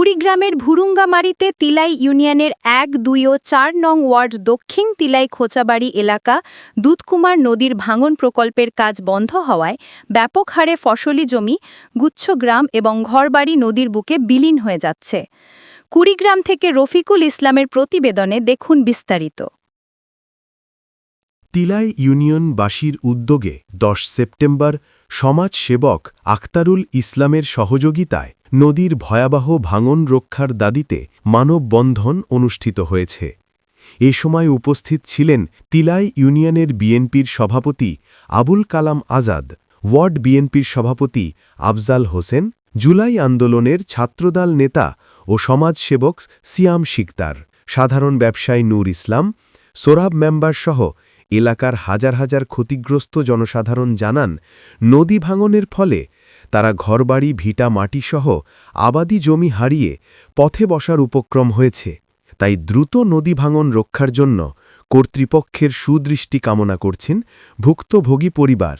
কুড়িগ্রামের ভুরুঙ্গামারিতে তিলাই ইউনিয়নের এক, দুই ও চার নং ওয়ার্ড দক্ষিণ তিলাই খোঁচাবাড়ি এলাকা দুধকুমার নদীর ভাঙন প্রকল্পের কাজ বন্ধ হওয়ায় ব্যাপক হারে ফসলি জমি, গুচ্ছ গ্রাম এবং ঘরবাড়ি নদীর বুকে বিলীন হয়ে যাচ্ছে। কুড়িগ্রাম থেকে রফিকুল ইসলামের প্রতিবেদনে দেখুন বিস্তারিত। তিলাই ইউনিয়নবাসীর উদ্যোগে দশ সেপ্টেম্বর সমাজসেবক আখতারুল ইসলামের সহযোগিতায় নদীর ভয়াবহ ভাঙন রক্ষার দাদিতে মানববন্ধন অনুষ্ঠিত হয়েছে। এ সময় উপস্থিত ছিলেন তিলাই ইউনিয়নের বিএনপির সভাপতি আবুল কালাম আজাদ, ওয়ার্ড বিএনপির সভাপতি আফজাল হোসেন, জুলাই আন্দোলনের ছাত্রদল নেতা ও সমাজসেবক সিয়াম শিকদার, সাধারণ ব্যবসায়ী নূর ইসলাম সোরাব মেম্বারসহ এলাকার হাজার হাজার ক্ষতিগ্রস্ত জনসাধারণ জানান, নদী ভাঙনের ফলে তারা ঘরবাড়ি, ভিটা, মাটিসহ আবাদি জমি হারিয়ে পথে বসার উপক্রম হয়েছে। তাই দ্রুত নদী ভাঙন রক্ষার জন্য কর্তৃপক্ষের সুদৃষ্টি কামনা করছেন ভুক্তভোগী পরিবার।